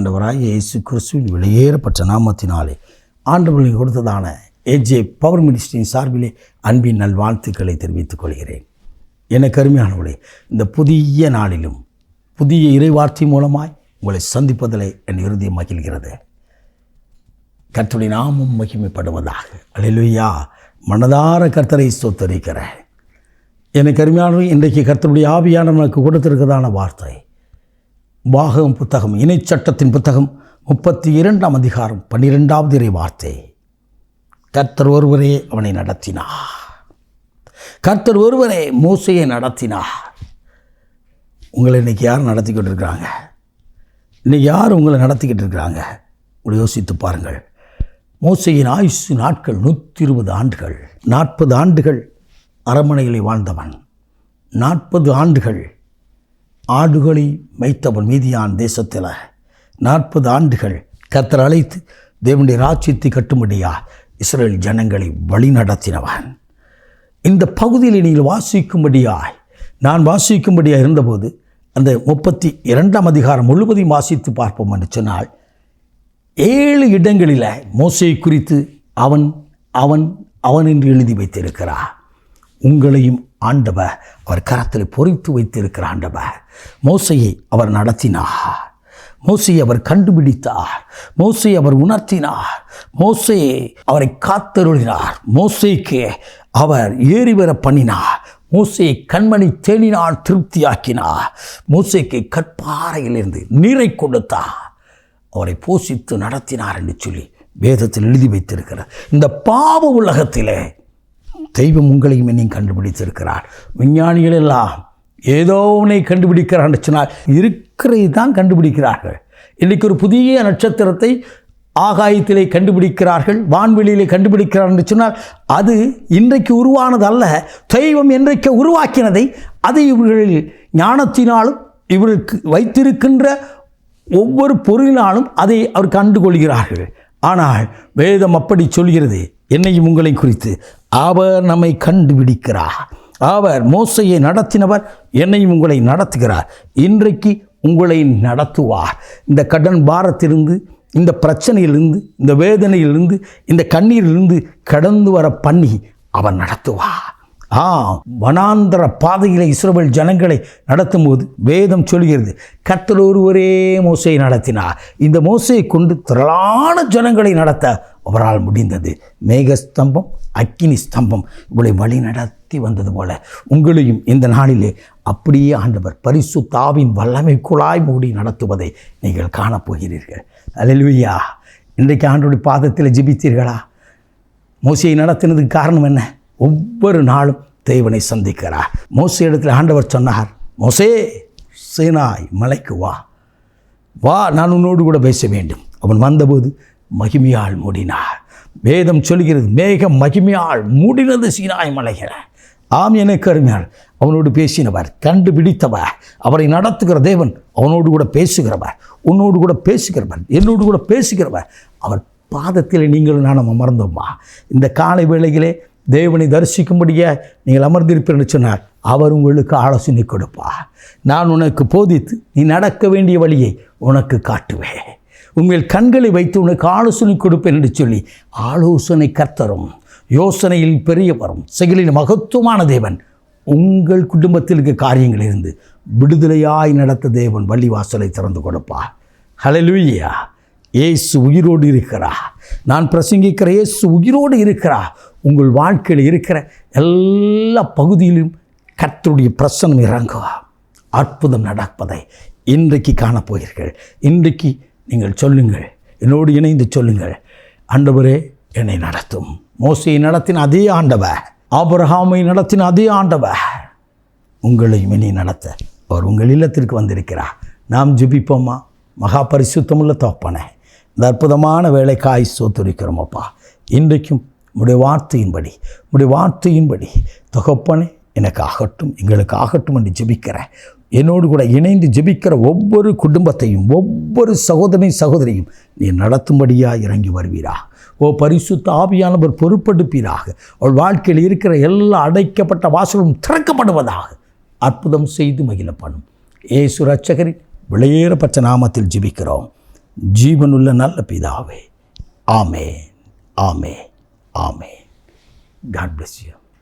ஆண்டவராக இயேசு கிறிஸ்துவின் வெளியேறப்பட்ட நாமத்தினாலே ஆண்டவர்களுக்கு கொடுத்ததான ஏஜே பவர் மினிஸ்ட்ரியின் சார்பிலே அன்பின் நல்வாழ்த்துக்களை தெரிவித்துக் கொள்கிறேன். என கருமையானவர்களே இந்த புதிய நாளிலும் புதிய இறைவார்த்தை மூலமாய் உங்களை சந்திப்பதில் என் இறுதியம் மகிழ்கிறது. கர்த்தருடைய நாமம் மகிமைப்படுவதாக. அல்லேலூயா மனதார கர்த்தரை சொத்தரிக்கிறேன் எனக்கு அருமையானவர்களே இன்றைக்கு கர்த்தருடைய ஆவியான நமக்கு கொடுத்திருக்கிறதான வார்த்தை வாகம் புத்தகம் இணைச்சட்டத்தின் புத்தகம் முப்பத்தி இரண்டாம் அதிகாரம் பன்னிரெண்டாவது இறை வார்த்தை. கர்த்தர் ஒருவரே அவனை நடத்தினார். கர்த்தர் ஒருவரே மோசையை நடத்தினார். உங்களை இன்னைக்கு யார் நடத்திக்கிட்டு இருக்கிறாங்க? இன்னைக்கு யார் உங்களை நடத்திக்கிட்டு இருக்கிறாங்க? உங்களை யோசித்து பாருங்கள். மோசையின் ஆயுசு நாட்கள் நூற்றி இருபது ஆண்டுகள். நாற்பது ஆண்டுகள் அரண்மனையில் வாழ்ந்தவன். நாற்பது ஆண்டுகள் ஆடுகளை வைத்தவன் மீதியான் தேசத்தில். நாற்பது ஆண்டுகள் கத்தர் அழைத்து தேவனுடைய ராஜ்யத்தை கட்டும்படியா இஸ்ரேல் ஜனங்களை வழிநடத்தினவன் இந்த பகுதியில் நீங்கள் வாசிக்கும்படியாய் நான் வாசிக்கும்படியாக இருந்தபோது அந்த முப்பத்தி இரண்டாம் அதிகாரம் முழுவதையும் வாசித்து பார்ப்போம் என்று சொன்னால் ஏழு இடங்களில் மோசையை குறித்து அவன் அவன் அவன் என்று எழுதி வைத்திருக்கிறார். உங்களையும் ஆண்டவ அவர் கரத்தில் பொறித்து வைத்திருக்கிற ஆண்டவ. மோசையை அவர் நடத்தினார். மோசையை அவர் கண்டுபிடித்தார். மோசையை அவர் உணர்த்தினார். மோசையை அவரை காத்தருளினார். மோசைக்கு அவர் ஏறி வர பண்ணினார். மூசையை கண்மணி தேனினால் திருப்தியாக்கினார். மோசைக்கு கற்பாறையிலிருந்து நீரை கொடுத்தார். அவரை போஷித்து நடத்தினார் என்று சொல்லி வேதத்தில் எழுதி வைத்திருக்கிறார். இந்த பாவ உலகத்திலே தெய்வம் உங்களையும் என்னையும் கண்டுபிடித்திருக்கிறார். விஞ்ஞானிகள் எல்லாம் ஏதோ உன்னை கண்டுபிடிக்கிறான்னு சொன்னால் இருக்கிறதை தான் கண்டுபிடிக்கிறார்கள். இன்றைக்கு ஒரு புதிய நட்சத்திரத்தை ஆகாயத்திலே கண்டுபிடிக்கிறார்கள் வான்வெளியிலே கண்டுபிடிக்கிறார் சொன்னால் அது இன்றைக்கு உருவானது அல்ல தெய்வம் என்றைக்கு உருவாக்கினதை அதை இவர்கள் ஞானத்தினாலும் இவர்களுக்கு வைத்திருக்கின்ற ஒவ்வொரு பொருளினாலும் அதை அவர் கண்டுகொள்கிறார்கள். ஆனால் வேதம் அப்படி சொல்கிறது என்னையும் உங்களையும் குறித்து. அவர் நம்மை கண்டுபிடிக்கிறார். அவர் மோசையை நடத்தினவர் என்னையும் உங்களை நடத்துகிறார். இன்றைக்கு உங்களை நடத்துவார். இந்த கடன் பாரத்திலிருந்து இந்த பிரச்சனையிலிருந்து இந்த வேதனையிலிருந்து இந்த கண்ணீரிலிருந்து கடந்து வர பண்ணி அவர் நடத்துவார். ஆ வனாந்தர பாதையில் இஸ்ரோவேல் ஜனங்களை நடத்தும் போது வேதம் சொல்கிறது கத்தல் ஒருவரே மோசையை நடத்தினார். இந்த மோசையை கொண்டு திரளான ஜனங்களை நடத்த அவரால் முடிந்தது. மேகஸ்தம்பம் அக்கினி ஸ்தம்பம் இவளை வழி நடத்தி வந்தது போல. உங்களையும் இந்த நாளிலே அப்படியே ஆண்டவர் பரிசு தாவின் வல்லமைக்குழாய் மூடி நடத்துவதை நீங்கள் காணப்போகிறீர்கள் அல்லேலூயா. இன்றைக்கு ஆண்டோடைய பாதத்தில் ஜிபித்தீர்களா? மோசையை நடத்தினதுக்கு காரணம் என்ன? ஒவ்வொரு நாளும் தேவனை சந்திக்கிறார். மோசை இடத்தில் ஆண்டவர் சொன்னார் மோசே சேனாய் மலைக்கு வா. வா நான் உன்னோடு கூட பேச வேண்டும். அவன் வந்தபோது மகிமையால் மூடினார். வேதம் சொல்கிறது மேகம் மகிமையால் மூடினது சீனாய் மலைகிற ஆம் எனக்கு அருமையாள் அவனோடு பேசினவர் கண்டுபிடித்தவர் அவரை நடத்துகிற தேவன் அவனோடு கூட பேசுகிறவர் உன்னோடு கூட பேசுகிறவர் என்னோடு கூட பேசுகிறவர். அவர் பாதத்தில் நீங்களும் நானும் அமர்ந்தோம்மா இந்த காலை வேளையிலே தேவனை தரிசிக்கும்படியே நீங்கள் அமர்ந்திருப்பீர்னு சொன்னார். அவர் உங்களுக்கு ஆலோசனை கொடுப்பா நான் உனக்கு போதித்து நீ நடக்க வேண்டிய வழியை உனக்கு காட்டுவேன். உங்கள் கண்களை வைத்து உனக்கு ஆலோசனை கொடுப்பேன் என்று சொல்லி ஆலோசனை கர்த்தரும் யோசனையில் பெரியவரும் செயலில் மகத்துவமான தேவன் உங்கள் குடும்பத்தில் இருக்க காரியங்கள் இருந்து விடுதலையாய் நடத்த தேவன் வள்ளிவாசலை திறந்து கொடுப்பா. ஹalleluya ஏசு உயிரோடு இருக்கிறா. நான் பிரசங்கிக்கிற ஏசு உயிரோடு இருக்கிறா. உங்கள் வாழ்க்கையில் இருக்கிற எல்லா பகுதியிலும் கர்த்தருடைய பிரசனம் இறங்குவா. அற்புதம் நடப்பதை இன்றைக்கு காணப்போகிறீர்கள். இன்றைக்கு நீங்கள் சொல்லுங்கள். என்னோடு இணைந்து சொல்லுங்கள். ஆண்டவரே என்னை நடத்தும். மோசையை நடத்தின அதே ஆண்டவ ஆபரகாமை நடத்தின அதே ஆண்டவ உங்களையும் இனி நடத்த அவர் உங்கள் இல்லத்திற்கு வந்திருக்கிறார். நாம் ஜிபிப்போம்மா மகா பரிசுத்தமுள்ள தோப்பனே இந்த அற்புதமான வேலைக்காய் சோத்துரிக்கிறோம் அப்பா. இன்றைக்கும் உடைய வார்த்தையின்படி உடைய வார்த்தையின்படி தொகப்பனே எனக்கு ஆகட்டும் எங்களுக்கு ஆகட்டும் என்று ஜெபிக்கிறேன் என்னோடு கூட இணைந்து ஜெபிக்கிற ஒவ்வொரு குடும்பத்தையும் ஒவ்வொரு சகோதரி சகோதரியும் நீ நடத்தும்படியாக இறங்கி வருவீரா? ஓ பரிசுத்த ஆவியானவர் பொறுப்பெடுப்பீராக. அவள் வாழ்க்கையில் இருக்கிற எல்லா அடைக்கப்பட்ட வாசலும் திறக்கப்படுவதாக அற்புதம் செய்து மகிழப்படும். ஏசு ரட்சகரின் விளையேறப்பட்ட நாமத்தில் ஜெபிக்கிறோம். ஜீவனுள்ள நல்ல பிதாவே ஆமே ஆமே ஆமே காட் பிளஸ் யூ